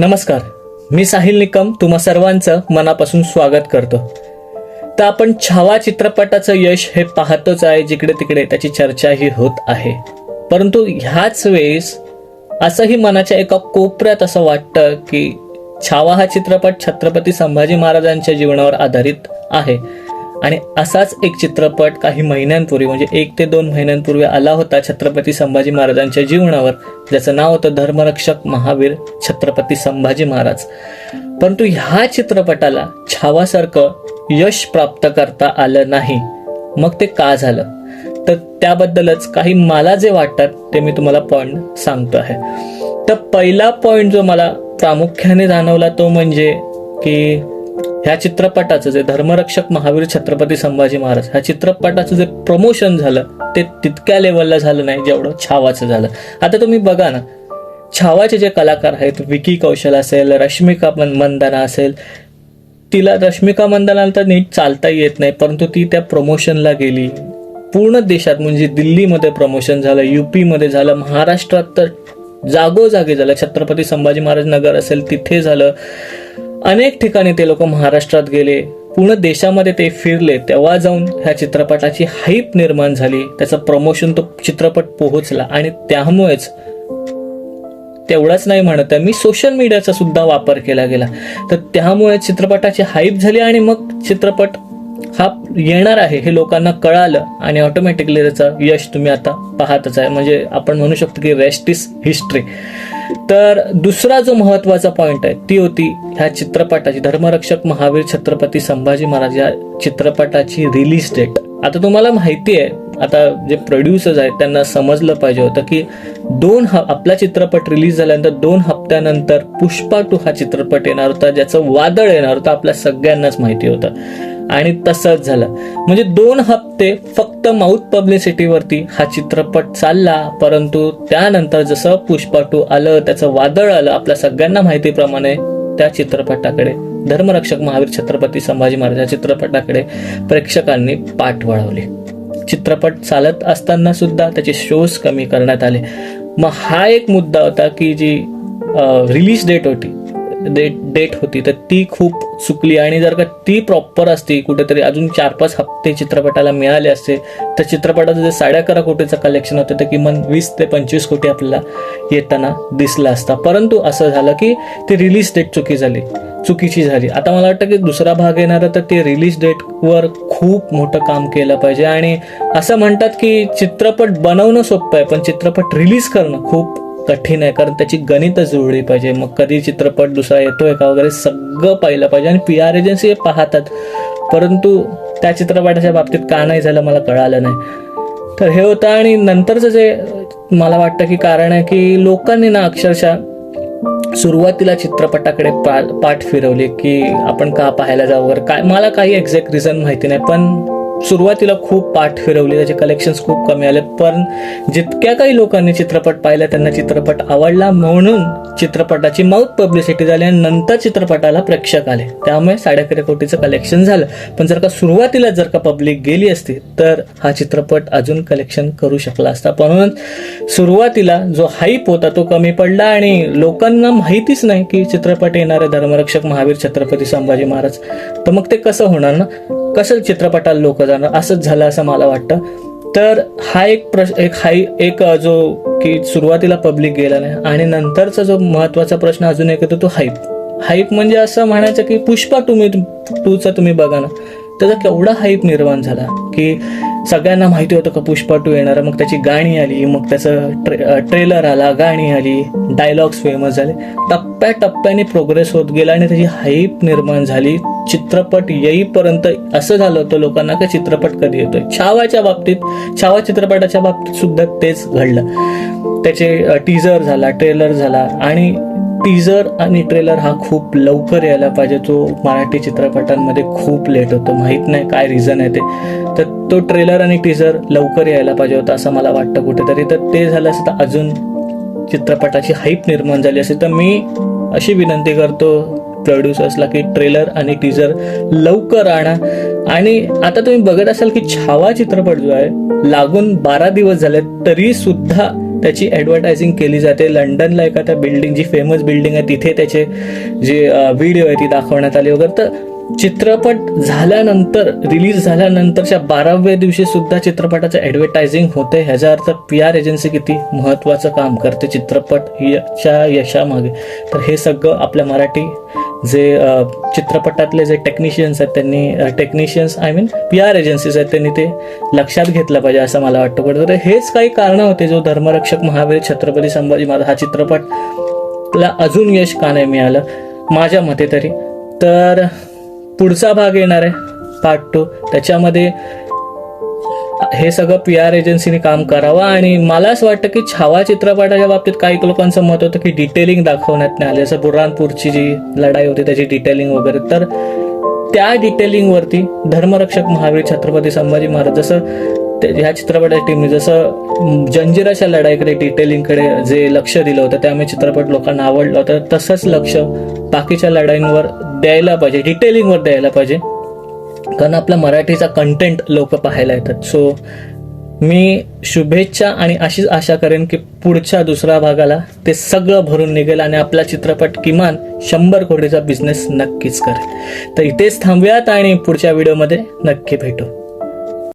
नमस्कार. मी साहिल निकम तुम्हा सर्वांचं मनापासून स्वागत करतो. तर आपण छावा चित्रपटाचं यश हे पाहतोच आहे जिकडे तिकडे त्याची चर्चाही होत आहे. परंतु ह्याच वेळेस असंही मनाच्या एका कोपऱ्यात असं वाटतं की छावा हा चित्रपट छत्रपती संभाजी महाराजांच्या जीवनावर आधारित आहे. आणि असाच एक चित्रपट काही महिन्यांपूर्वी म्हणजे एक ते दोन महिन्यांपूर्वी आला होता छत्रपती संभाजी महाराजांच्या जीवनावर. ज्याचं नाव होतं धर्मरक्षक महावीर छत्रपती संभाजी महाराज. परंतु ह्या चित्रपटाला छावासारखं यश प्राप्त करता आलं नाही. मग ते का झालं? तर त्याबद्दलच काही मला जे वाटतात ते मी तुम्हाला पॉईंट सांगतो आहे. तर पहिला पॉईंट जो मला प्रामुख्याने जाणवला तो म्हणजे की ह्या चित्रपटाचं जे धर्मरक्षक महावीर छत्रपती संभाजी महाराज ह्या चित्रपटाचं जे प्रमोशन झालं ते तितक्या लेवलला झालं नाही जेवढं छावाचं झालं. आता तुम्ही बघा ना छावाचे जे कलाकार आहेत विकी कौशल असेल रश्मिका मंदना असेल तिला रश्मिका मंदनाला तर नीट चालता येत नाही परंतु ती त्या प्रमोशनला गेली. पूर्ण देशात म्हणजे दिल्लीमध्ये प्रमोशन झालं युपीमध्ये झालं महाराष्ट्रात तर जागोजागी झालं. छत्रपती संभाजी महाराज नगर असेल तिथे झालं. अनेक ठिकाणी ते लोक महाराष्ट्रात गेले पूर्ण देशामध्ये ते फिरले तेव्हा जाऊन ह्या चित्रपटाची हाईप निर्माण झाली त्याचं प्रमोशन तो चित्रपट पोहोचला आणि त्यामुळेच तेवढाच नाही म्हणत मी सोशल मीडियाचा सुद्धा वापर केला गेला. तर त्यामुळे चित्रपटाची हाईप झाली आणि मग चित्रपट हा येणार आहे हे लोकांना कळालं आणि ऑटोमॅटिकली त्याचं यश तुम्ही आता पाहतच आहे. म्हणजे आपण म्हणू शकतो की रेस्ट इज हिस्ट्री तर दुसरा जो महत्त्वाचा पॉइंट आहे ती होती ह्या चित्रपटाची. धर्मरक्षक महावीर छत्रपती संभाजी महाराज या चित्रपटाची रिलीज डेट आता तुम्हाला माहिती आहे आता जे प्रोड्युसर्स आहेत त्यांना समजलं पाहिजे होतं की दोन ह आपला चित्रपट रिलीज झाल्यानंतर दोन हप्त्यानंतर पुष्पा टू हा चित्रपट येणार होता ज्याचं वादळ येणार होतं आपल्या सगळ्यांनाच माहिती होतं. आणि तसंच झालं. म्हणजे दोन हप्ते फक्त माऊथ पब्लिसिटीवरती हा चित्रपट चालला परंतु त्यानंतर जसं पुष्पा टू आलं त्याचं वादळ आलं आपल्या सगळ्यांना माहितीप्रमाणे त्या चित्रपटाकडे धर्मरक्षक महावीर छत्रपती संभाजी महाराज या चित्रपटाकडे प्रेक्षकांनी पाठ वळवली. चित्रपट चालत असताना सुद्धा त्याचे शोज कमी करण्यात आले. मग हा एक मुद्दा होता की जी रिलीज डेट होती डेट डेट होती तर ती खूप चुकली. आणि जर का ती प्रॉपर असती कुठेतरी अजून चार पाच हप्ते चित्रपटाला मिळाले असते तर चित्रपटाचं जे साडे अकरा कोटीचं कलेक्शन होतं ते किमान वीस ते पंचवीस कोटी आपल्याला येताना दिसला असता. परंतु असं झालं की ती रिलीज डेट चुकी झाली चुकीची झाली. आता मला वाटतं की दुसरा भाग येणार तर ते रिलीज डेटवर खूप मोठं काम केलं पाहिजे. आणि असं म्हणतात की चित्रपट बनवणं सोपं आहे पण चित्रपट रिलीज करणं खूप कठीण आहे कारण त्याची गणित जुळली पाहिजे. मग कधी चित्रपट दुसरा येतोय का वगैरे सगळं पाहिलं पाहिजे. आणि पी आर एजन्सी हे पाहतात. परंतु त्या चित्रपटाच्या बाबतीत का नाही झालं मला कळालं नाही. तर हे होतं आणि नंतरचं जे मला वाटतं की कारण आहे की लोकांनी ना अक्षरशः सुरुवातीला चित्रपटाकडे पा पाठ फिरवली की आपण का पाहायला जाऊ वगैरे. काय मला काही एक्झॅक्ट रिझन माहिती नाही पण सुरुवातीला खूप पाठ फिरवली त्याचे कलेक्शन्स खूप कमी आले पण जितक्या काही लोकांनी चित्रपट पाहिला त्यांना चित्रपट आवडला म्हणून चित्रपटाची माउथ पब्लिसिटी झाली आणि नंतर चित्रपटाला प्रेक्षक आले. त्यामुळे साडेअकरा कोटीचं कलेक्शन झालं. पण जर का सुरुवातीला जर का पब्लिक गेली असती तर हा चित्रपट अजून कलेक्शन करू शकला असता. म्हणून सुरुवातीला जो हाईप होता तो कमी पडला आणि लोकांना माहितीच नाही की चित्रपट येणारे धर्मरक्षक महावीर छत्रपती संभाजी महाराज. तर मग ते कसं होणार ना? कसं चित्रपटाला लोक जाणार? असंच झालं असं मला वाटतं. तर हा एक प्रश्न एक हाई एक जो की सुरुवातीला पब्लिक गेला नाही आणि नंतरचा जो महत्त्वाचा प्रश्न अजून एक येतो तो हाईप हाईप म्हणजे असं म्हणायचं की पुष्पा तुम्ही टूचा तुम्ही बघा ना. त्याचा केवढा हाईप निर्माण झाला की सगळ्यांना माहिती होतं का पुष्पा टू येणार? मग त्याची गाणी आली मग त्याचं ट्रे ट्रेलर आला गाणी आली डायलॉग्स फेमस झाले. टप्प्याटप्प्याने प्रोग्रेस होत गेला आणि त्याची हाईप निर्माण झाली. चित्रपट येईपर्यंत असं झालं होतं लोकांना की चित्रपट कधी येतोय? छावाच्या बाबतीत छावा चित्रपटाच्या बाबतीत सुद्धा तेच घडलं. त्याचे टीजर झाला ट्रेलर झाला आणि टीजर आणि ट्रेलर हा खूप लवकर यायला पाहिजे. तो मराठी चित्रपटांमध्ये खूप लेट होतो. माहीत नाही काय रिझन आहे ते. तर तो ट्रेलर आणि टीजर लवकर यायला पाहिजे होता असं मला वाटतं कुठेतरी. तर ते झालं असतं तर अजून चित्रपटाची हाईप निर्माण झाली असेल तर मी अशी विनंती करतो प्रोड्युसर्सला की ट्रेलर आणि टीजर लवकर आणा. आणि आता तुम्ही बघत असाल की छावा चित्रपट जो आहे लागून बारा दिवस झाले तरी सुद्धा त्याची ॲडव्हर्टायझिंग केली जाते. लंडनला एका त्या बिल्डिंग जी फेमस बिल्डिंग आहे तिथे त्याचे जे व्हिडिओ आहे ती दाखवण्यात आली वगैरे. तर चित्रपट झाल्यानंतर रिलीज झाल्यानंतरच्या बाराव्या दिवशी सुद्धा चित्रपटाचं ॲडव्हर्टायझिंग होते. ह्याचा अर्थ पी आर एजन्सी किती महत्त्वाचं काम करते चित्रपट याच्या यशामागे. तर हे सगळं आपल्या मराठी जे चित्रपटातले जे टेक्निशियन्स आहेत त्यांनी technicians I mean P R agencies आहेत त्यांनी ते लक्षात घेतलं पाहिजे असं मला वाटतं. पण तर हेच काही कारणं होते जो धर्मरक्षक महावीर छत्रपती संभाजी महाराज हा चित्रपटला अजून यश का नाही मिळालं? माझ्या मते तरी. तर पुढचा भाग येणार आहे पार्ट टू त्याच्यामध्ये हे सगळं पी आर एजन्सीने काम करावं आणि मला असं वाटतं की छावा चित्रपटाच्या बाबतीत काही लोकांचं मत होतं की डिटेलिंग दाखवण्यात नाही आली. जसं बुरहानपूरची जी लढाई होती त्याची डिटेलिंग वगैरे. तर त्या डिटेलिंगवरती धर्मरक्षक महावीर छत्रपती संभाजी महाराज जसं ह्या चित्रपटाच्या टीमने जसं जंजिराच्या लढाईकडे डिटेलिंगकडे जे लक्ष दिलं होतं त्यामुळे चित्रपट लोकांना आवडला होता. तसंच लक्ष बाकीच्या लढाईंवर द्यायला पाहिजे डिटेलिंगवर द्यायला पाहिजे. कारण आपला मराठीचा कंटेंट लोक पाहायला येतात. सो मी शुभेच्छा आणि अशीच आशा करेन की पुढच्या दुसऱ्या भागाला ते सगळं भरून निघेल आणि आपला चित्रपट किमान शंभर कोटीचा बिझनेस नक्कीच करेल. तर इथेच थांबूयात आणि पुढच्या व्हिडिओमध्ये नक्की भेटू.